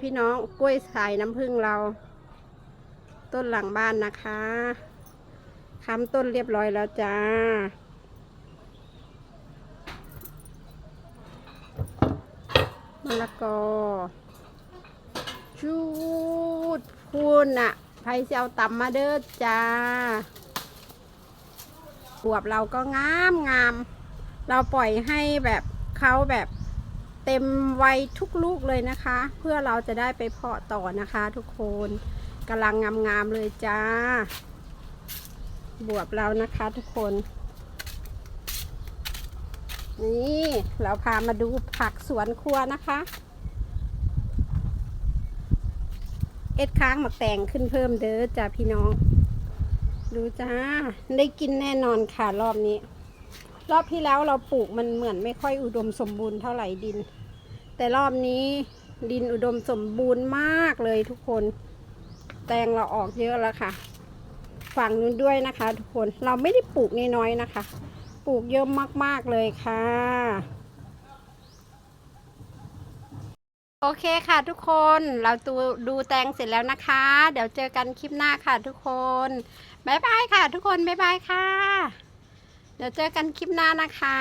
พี่น้องกล้วยสายน้ำผึ้งเรา ต้นหลังบ้านนะคะค้ำต้นเรียบร้อยแล้วจ้า มะละกอชูดพูนอะไผ่เสียวตำมาเด้อจ้าบวบเราก็งามงาม เราปล่อยให้แบบเขาแบบ เต็มวัยทุกลูกเลยนะคะ เพื่อเราจะได้ไปเพาะต่อนะคะทุกคนกำลังงามๆเลยจ้า บวบเรานะคะทุกคน นี่เราพามาดูผักสวนครัวนะคะ เอ็ดค้างหมักแตงขึ้นเพิ่มเด้อจ้าพี่น้อง ดูจ้า ได้กินแน่นอนค่ะรอบนี้รอบที่แล้วเราปลูกมันเหมือนไม่ค่อยอุดมสมบูรณ์เท่าไหร่ดิน แต่รอบนี้ดินอุดมสมบูรณ์มากเลยทุกคน แตงเราออกเยอะแล้วค่ะ ฝั่งนู้นด้วยนะคะ ทุกคนเราไม่ได้ปลูกน้อยๆนะคะ ปลูกเยอะมากๆเลยค่ะ โอเคค่ะทุกคนเราดูดูแตงเสร็จแล้วนะคะ เดี๋ยวเจอกันคลิปหน้าค่ะทุกคนบ๊ายบายค่ะ ทุกคนบ๊ายบายค่ะ เดี๋ยวเจอกันคลิปหน้านะคะ